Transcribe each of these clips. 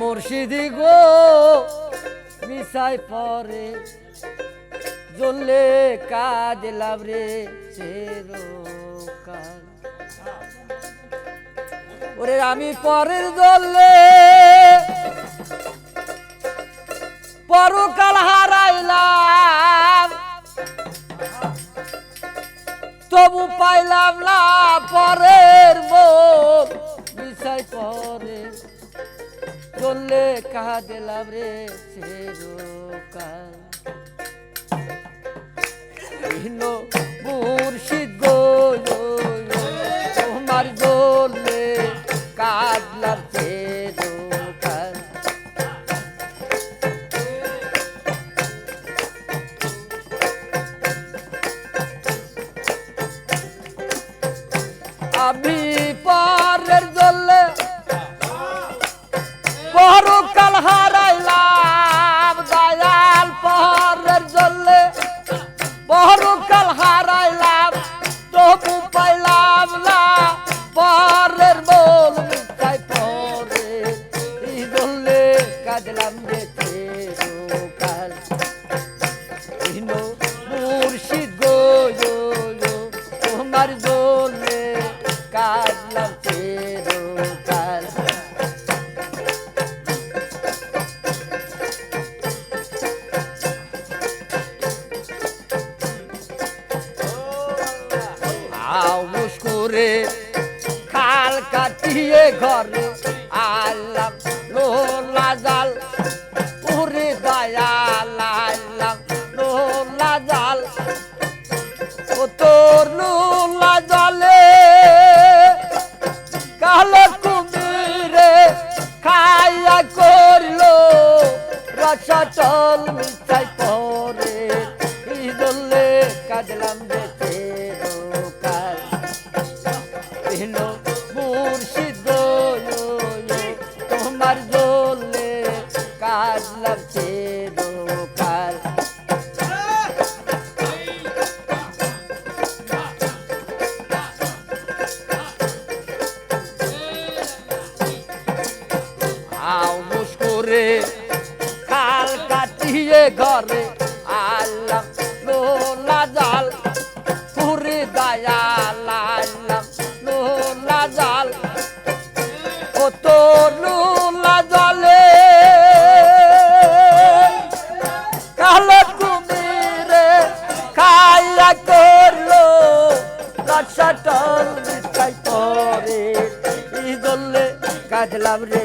মুর্শিদি গো। মিশাই পরে জ্বললে কাজ লাভ ওরে আমি পরের জ্বললে পরকাল হারাইলাম। তবু পাইলাম না পরের মন। বিষয় পরে চললে কাহা দিলাম রে ভিন্ন মুর্শিদ গো তোমার জলে কাজলাম চিরকাল তোমার জন্যে কাজলাম চিরকাল আও মুস্কুরে খাল কাটিয়ে ঘরে আল্লাহ লোলা জাল পুরে দয়াল আল্লাহ লোলা জাল ঘরে আল্লাহ লোলা জাল, পুরে দয়াল আল্লাহ লোলা জাল। তোর লোলা জলে কালো কুমিরে খাইয়া করল রসাটল মিঠাই পরে। ইদলে কাজলাম রে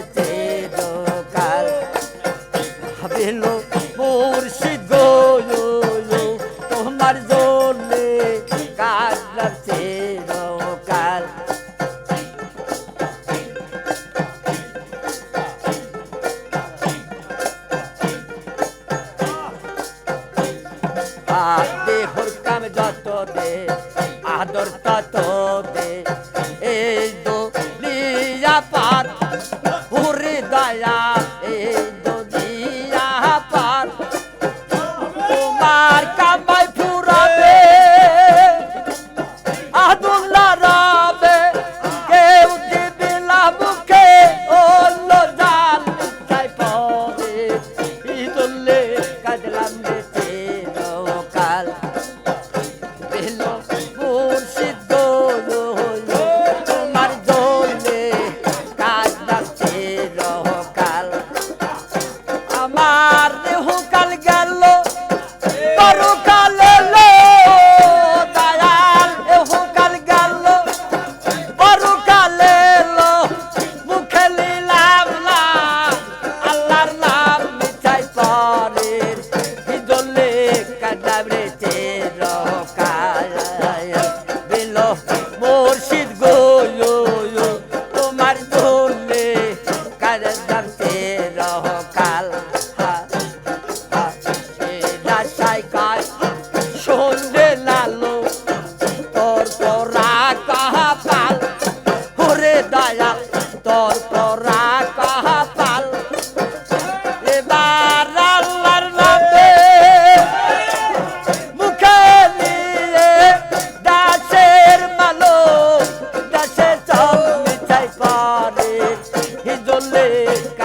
ador cerca.